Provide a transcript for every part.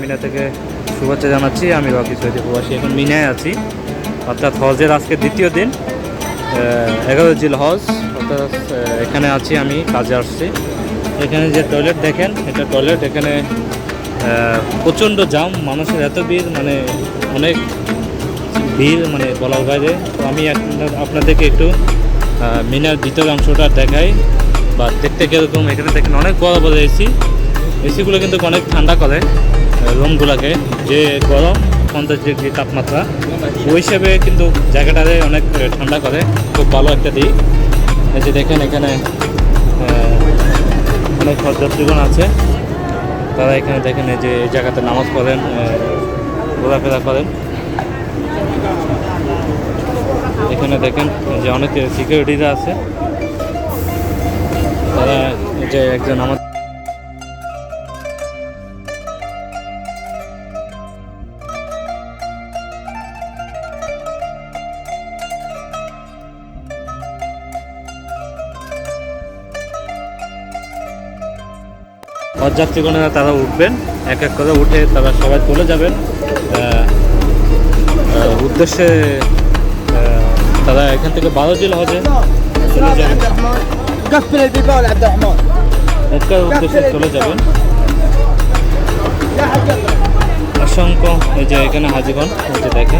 মিনা থেকে শুভেচ্ছা জানাচ্ছি। আমি বাকি সৈদি প্রবাসী, এখন মিনায় আছি। অর্থাৎ হজের আজকে দ্বিতীয় দিন। এগারো জিল হজ, অর্থাৎ এখানে আছি আমি, কাজে আসছি। এখানে যে টয়লেট দেখেন, এটা টয়লেট এখানে প্রচণ্ড জাম, মানুষের এত ভিড় মানে অনেক ভিড় মানে বলার বাইরে। তো আমি আপনাদেরকে একটু মিনার ভিতর অংশটা দেখাই। বা দেখতে কীরকম, এখানে দেখেন অনেক বড় বড় এসি। এসিগুলো কিন্তু অনেক ঠান্ডা করে রুমগুলোকে। যে গরম, পঞ্চাশ ডিগ্রি তাপমাত্রা, ওই হিসেবে কিন্তু জায়গাটাতে অনেক ঠান্ডা করে। খুব ভালো একটা দিক। এই যে দেখেন এখানে অনেক হজযাত্রীগণ আছে। তারা এখানে দেখেন এই যে এই জায়গাতে নামাজ পড়েন ঘোরাফেরা করেন। এখানে দেখেন যে অনেক সিকিউরিটিরা আছে। তারা যে একজন আমার হজযাত্রীগণেরা তারা উঠবেন, এক এক করে উঠে তারা সবাই চলে যাবেন। উদ্দেশ্যে তারা এখান থেকে বারো জেল হজে চলে যাবেন। উদ্দেশ্যে চলে যাবেন। অসংখ্য এই যে এখানে হাজিগণ দেখে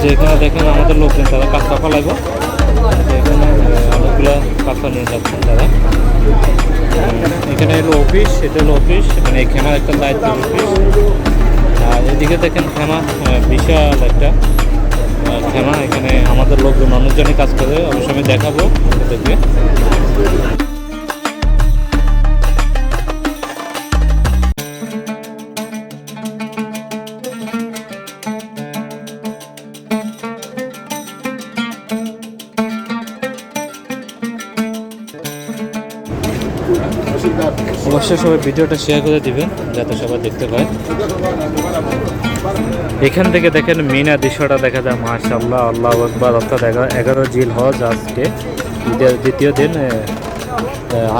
যে এখানে দেখেন আমাদের লোকজন, তারা কাঁচা ফলাইব এখানে অনেকগুলো কাঁচা নিয়ে যাচ্ছেন তারা। এখানে হলো অফিস এটা হলো অফিস এই খেমার একটা দায়িত্ব অফিস আর এদিকে দেখেন খেমা বিশাল একটা খেমা। এখানে আমাদের লোকজন অনেকজনই কাজ করে। অবশ্যই আমি দেখাবো আপনাদেরকে। অবশ্যই সবাই ভিডিওটা শেয়ার করে দিবেন যাতে সবাই দেখতে পায়। এখান থেকে দেখেন মিনা দৃশ্যটা দেখা যায় মাশাল্লাহ আল্লাহ আকবর। অর্থাৎ এগারো জিল হজ আজকে ঈদের দ্বিতীয় দিন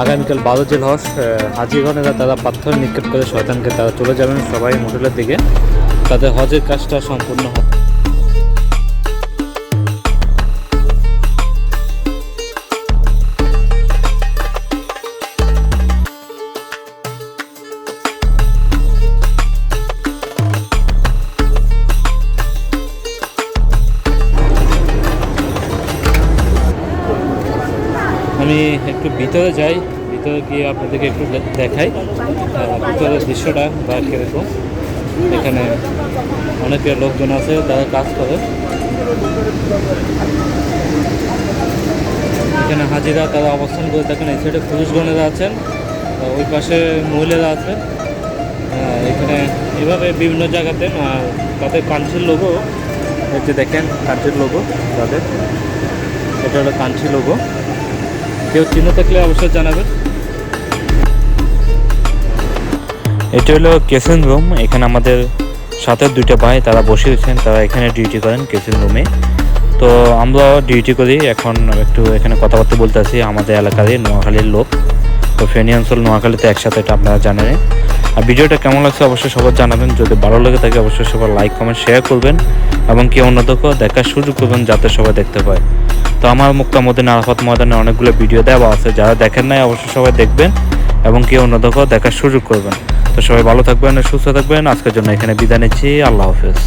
আগামীকাল বারো জিল হজ এ, হাজিগণেরা তারা পাথর নিক্ষেপ করে শয়তানকে তারা চলে যাবেন সবাই মোটেলের দিকে। তাদের হজের কাজটা সম্পূর্ণ হবে আমি একটু ভিতরে যাই, ভিতরে গিয়ে আপনাদেরকে একটু দেখাই। ভিতরের দৃশ্যটা বা কীরকম। এখানে অনেকে লোকজন আছে, তারা কাজ করে। এখানে হাজিরা, তারা অবস্থান করে থাকেন। এই সাইডে পুরুষগণেরা আছেন ওই পাশে মহিলারা আছেন। এখানে এভাবে বিভিন্ন জায়গাতে তাদের কাঞ্চির লোগো এই যে দেখেন, কাঞ্চির লোগো তাদের। এটা হলো কাঞ্চি লোগো কেউ চিহ্ন থাকলে অবশ্যই জানাবেন। এটা হলো কেসিং রুম, এখানে আমাদের সাথে দুইটা ভাই, তারা বসে রয়েছেন, তারা এখানে ডিউটি করেন কেসিং রুমে। তো আমরা ডিউটি করি, এখন একটু এখানে কথাবার্তা বলতে আছি আমাদের এলাকারই নোয়াখালীর লোক। তো ফেনী অঞ্চল, নোয়াখালীতে একসাথে এটা আপনারা জানেন। আর ভিডিওটা কেমন লাগছে অবশ্যই সবার জানাবেন। যদি ভালো লাগে থাকে অবশ্যই সবার লাইক, কমেন্ট, শেয়ার করবেন এবং কি অন্যদেরকেও দেখার সুযোগ করবেন যাতে সবাই দেখতে পায়। তো আমার মুক্তা মদিন আরাফাত ময়দানে অনেকগুলো ভিডিও দেওয়া আছে। যারা দেখেন নাই অবশ্যই সবাই দেখবেন এবং কি অন্যদেরকেও দেখার সুযোগ করবেন। তো সবাই ভালো থাকবেন, সুস্থ থাকবেন। আজকের জন্য এখানে বিদায় নিচ্ছি। আল্লাহ হাফেজ।